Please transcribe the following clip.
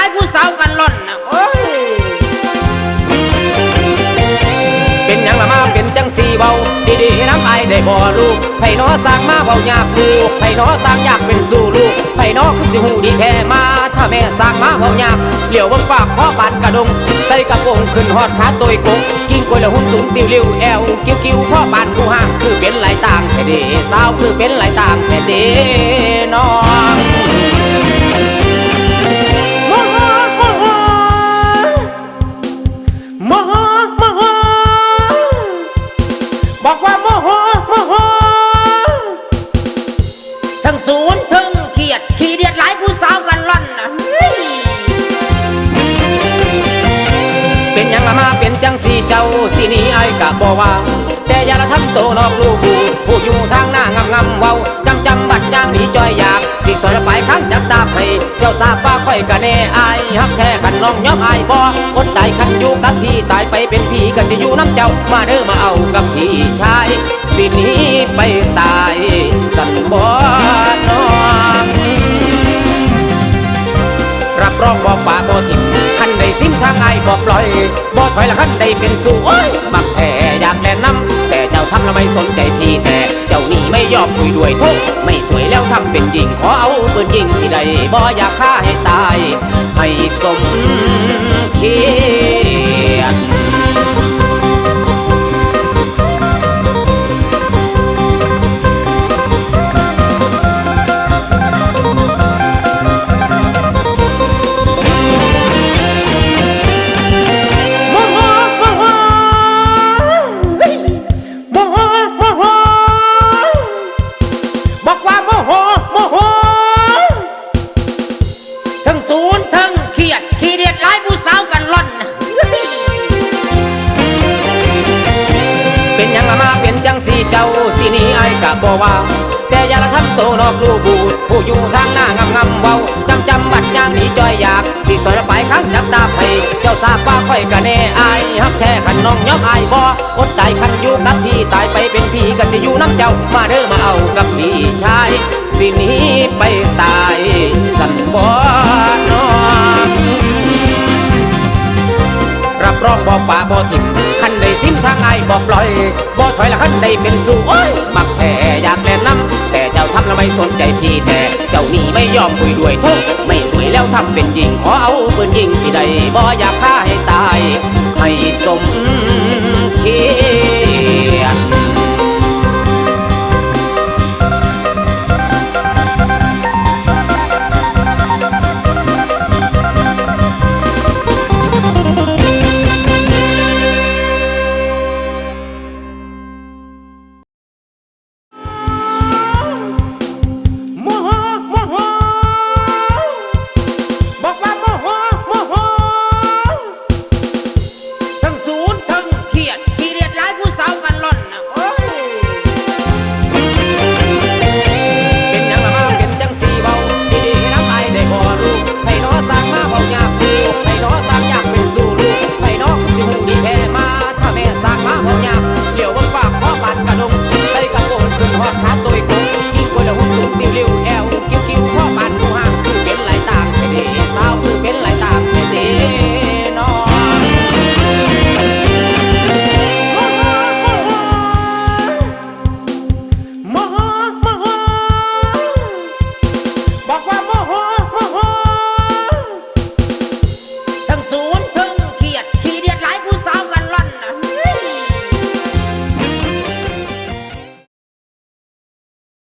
ายผู้สาวกันล่อนนะโอ้ยเป็นยังละมาเป็นจังสีเบาดีๆน้ำไอได้บ่ลูกไผน้อสร้างมาเบายากลูกไผน้อสร้างยากเป็นสู่ลูกไผน้อคือสิหูดีแท้มา ถ้าแม่สร้างมาเบายากเหลียวบิ่งปากพ่อบานกระดง ใส่กระโปงขึ้นฮอดขาตัวกงกิ้งกวยละหุ่นสูงติวเลี้ยวแอวกิ้วกิ้วพ่อบานกูห่างคือเป็นหลายต่างแต่เด้สาวคือเป็นหลายต่างแต่เด้น้อง บอกว่าโมโหโมโหทั้งศูนย์ทั้งเขียด ขี้เดียดหลายผู้สาวกันล่อนนะเฮ้ยเป็นหยังละมาเป็นจังสีเจ้าสีนี้ไอ้ายกะบอกว่า แต่อย่าละทำโตนอกลูกบูผู้อยู่ทางหน้างำงาม จ้าทราบว่าค่อยกะแน่อายฮักแท้กันน้องยอมอายบ่อดตายคันอยู่กับพี่ตายไปเป็นพี่ก็สิอยู่น้ำเจ้ามาเด้อมาเอากับพี่ชายสิหนี้ไปตายสันบ่น้องรับรองบ่ป่าบ่ถิ่นคันใดสิ้นทางไอายบ่ปล่อยบ่ถอยละคันใดเป็นสู่โอ้ยบักแท้อยากแนะนำแต่เจ้าทำล้วไม่สนใจพี่ ยอมคุยด้วยทุกไม่สวยแล้วทำเป็นหญิงขอเอาปืนยิงที่ใดบ่อยากฆ่าให้ตาย ให้สม กะบอกว่า แต่อย่าละทำโตนอกลูกบูดผู้อยู่ทางหน้างำงำเว้าจำจำบัดย่างหนีจอยอยากสิสอยละไปข้างจักตาไผเจ้าทราบว่าค่อยกะแน่อายฮักแท้ขันน้องยอมอายบ่อดใจขันอยู่กับพี่ตายไปเป็นพี่ก็สิอยู่น้ำเจ้ามาเด้อมาเอากับพี่ชายสิหนี้ไปตายสันบ่นองรับรองบ่ป่าบ่ถิ่มคันใดสิ้นทางไอบ่ปล่อย บ่ถอยละคันใดเป็นสู่โอ้ยมักแท่อยากแนะนำแต่เจ้าทำละไม่สนใจพี่แต่เจ้านี่ไม่ยอมคุยด้วยทุกไม่สวยแล้วทำเป็นยิงขอเอาปืนยิงที่ใดบ่อยากฆ่าให้ตาย ให้สมคิด